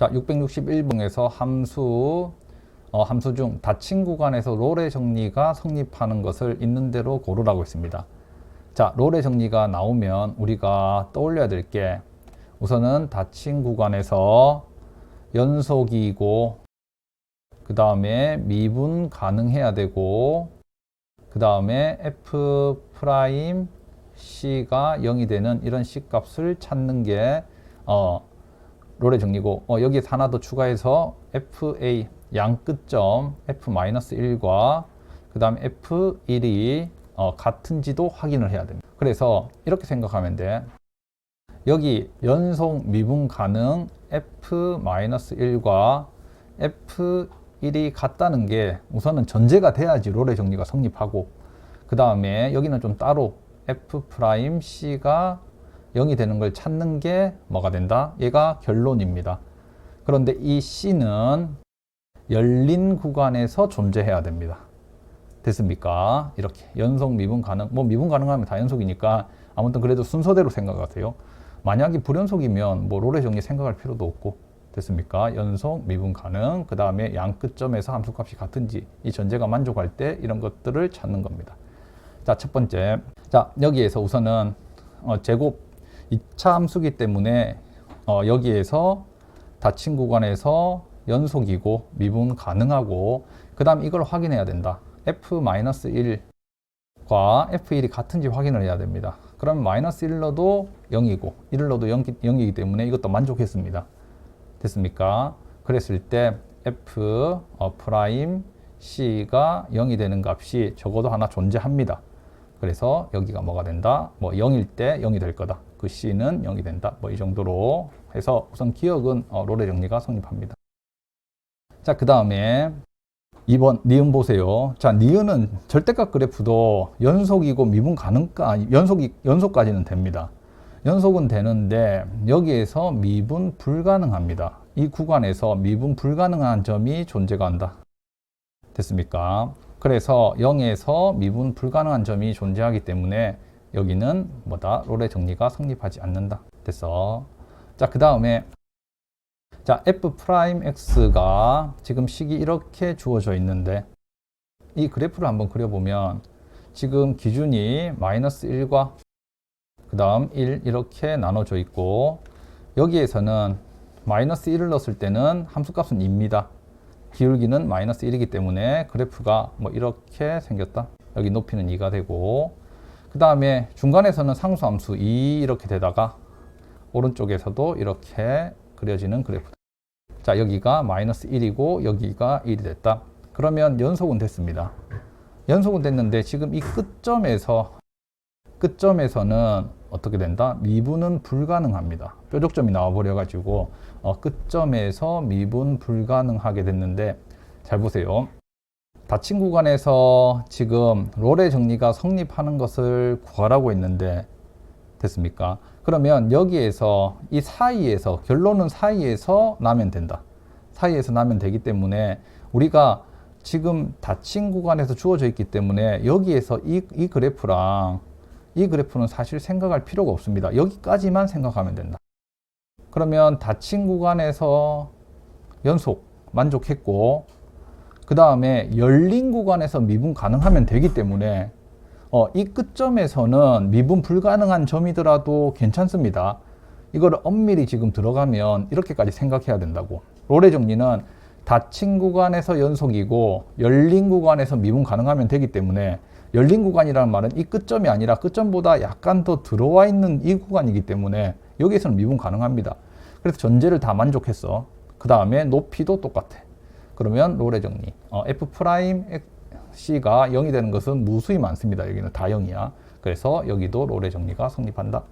자, 661번에서 함수 어, 함수 중 닫힌 구간에서 롤의 정리가 성립하는 것을 있는 대로 고르라고 했습니다. 자, 롤의 정리가 나오면 우리가 떠올려야 될 게 우선은 닫힌 구간에서 연속이고 그 다음에 미분 가능해야 되고 그 다음에 f 프라임 c가 0이 되는 이런 c 값을 찾는 게 어, 롤의 정리고 어, 여기에 하나 더 추가해서 fa 양 끝점 f-1과 그 다음에 f1이 어, 같은지도 확인을 해야 됩니다. 그래서 이렇게 생각하면 돼. 여기 연속 미분 가능 f-1과 f1이 같다는 게 우선은 전제가 돼야지 롤의 정리가 성립하고 그 다음에 여기는 좀 따로 f'c가 0이 되는 걸 찾는 게 뭐가 된다? 얘가 결론입니다. 그런데 이 c는 열린 구간에서 존재해야 됩니다. 됐습니까? 이렇게 연속 미분 가능, 뭐 미분 가능하면 다 연속이니까 아무튼 그래도 순서대로 생각하세요. 만약에 불연속이면 뭐 롤의 정리 생각할 필요도 없고 됐습니까? 연속 미분 가능, 그 다음에 양 끝점에서 함수값이 같은지 이 전제가 만족할 때 이런 것들을 찾는 겁니다. 자, 첫 번째. 자, 여기에서 우선은 어, 제곱 2차 함수기 때문에 어, 여기에서 닫힌 구간에서 연속이고 미분 가능하고 그 다음 이걸 확인해야 된다. f-1과 f1이 같은지 확인을 해야 됩니다. 그럼 마이너스 1로도 0이고 1을 넣어도 0, 0이기 때문에 이것도 만족했습니다. 됐습니까? 그랬을 때 f 어, 프라임 c가 0이 되는 값이 적어도 하나 존재합니다. 그래서 여기가 뭐가 된다? 뭐 0일 때 0이 될 거다. 그 c는 0이 된다. 뭐 이 정도로 해서 우선 기억은 어, 롤의 정리가 성립합니다. 자, 그 다음에 2번 니은 보세요. 자, 니은은 절대값 그래프도 연속이고 미분 가능까 연속이 연속까지는 됩니다. 연속은 되는데 여기에서 미분 불가능합니다. 이 구간에서 미분 불가능한 점이 존재가 한다. 됐습니까? 그래서 0에서 미분 불가능한 점이 존재하기 때문에 여기는 뭐다? 롤의 정리가 성립하지 않는다. 됐어. 자, 그 다음에 자, f 프라임 x가 지금 식이 이렇게 주어져 있는데 이 그래프를 한번 그려보면 지금 기준이 마이너스 1과 그 다음 1 이렇게 나눠져 있고 여기에서는 마이너스 1을 넣었을 때는 함수값은 2입니다. 기울기는 마이너스 1이기 때문에 그래프가 뭐 이렇게 생겼다. 여기 높이는 2가 되고 그 다음에 중간에서는 상수 함수 2 이렇게 되다가 오른쪽에서도 이렇게 그려지는 그래프다. 자, 여기가 마이너스 1이고 여기가 1이 됐다. 그러면 연속은 됐습니다. 연속은 됐는데 지금 이 끝점에서 끝점에서는 어떻게 된다? 미분은 불가능합니다. 뾰족점이 나와버려 가지고 어, 끝점에서 미분 불가능하게 됐는데 잘 보세요. 닫힌 구간에서 지금 롤의 정리가 성립하는 것을 구하라고 했는데 됐습니까? 그러면 여기에서 이 사이에서 결론은 사이에서 나면 된다. 사이에서 나면 되기 때문에 우리가 지금 닫힌 구간에서 주어져 있기 때문에 여기에서 이, 이 그래프랑 이 그래프는 사실 생각할 필요가 없습니다. 여기까지만 생각하면 된다. 그러면 닫힌 구간에서 연속 만족했고 그 다음에 열린 구간에서 미분 가능하면 되기 때문에 어, 이 끝점에서는 미분 불가능한 점이더라도 괜찮습니다. 이거를 엄밀히 지금 들어가면 이렇게까지 생각해야 된다고. 롤의 정리는 닫힌 구간에서 연속이고 열린 구간에서 미분 가능하면 되기 때문에 열린 구간이라는 말은 이 끝점이 아니라 끝점보다 약간 더 들어와 있는 이 구간이기 때문에 여기에서는 미분 가능합니다. 그래서 전제를 다 만족했어. 그 다음에 높이도 똑같아. 그러면 롤의 정리. 어, F 프라임 C가 0이 되는 것은 무수히 많습니다. 여기는 다 0이야. 그래서 여기도 롤의 정리가 성립한다.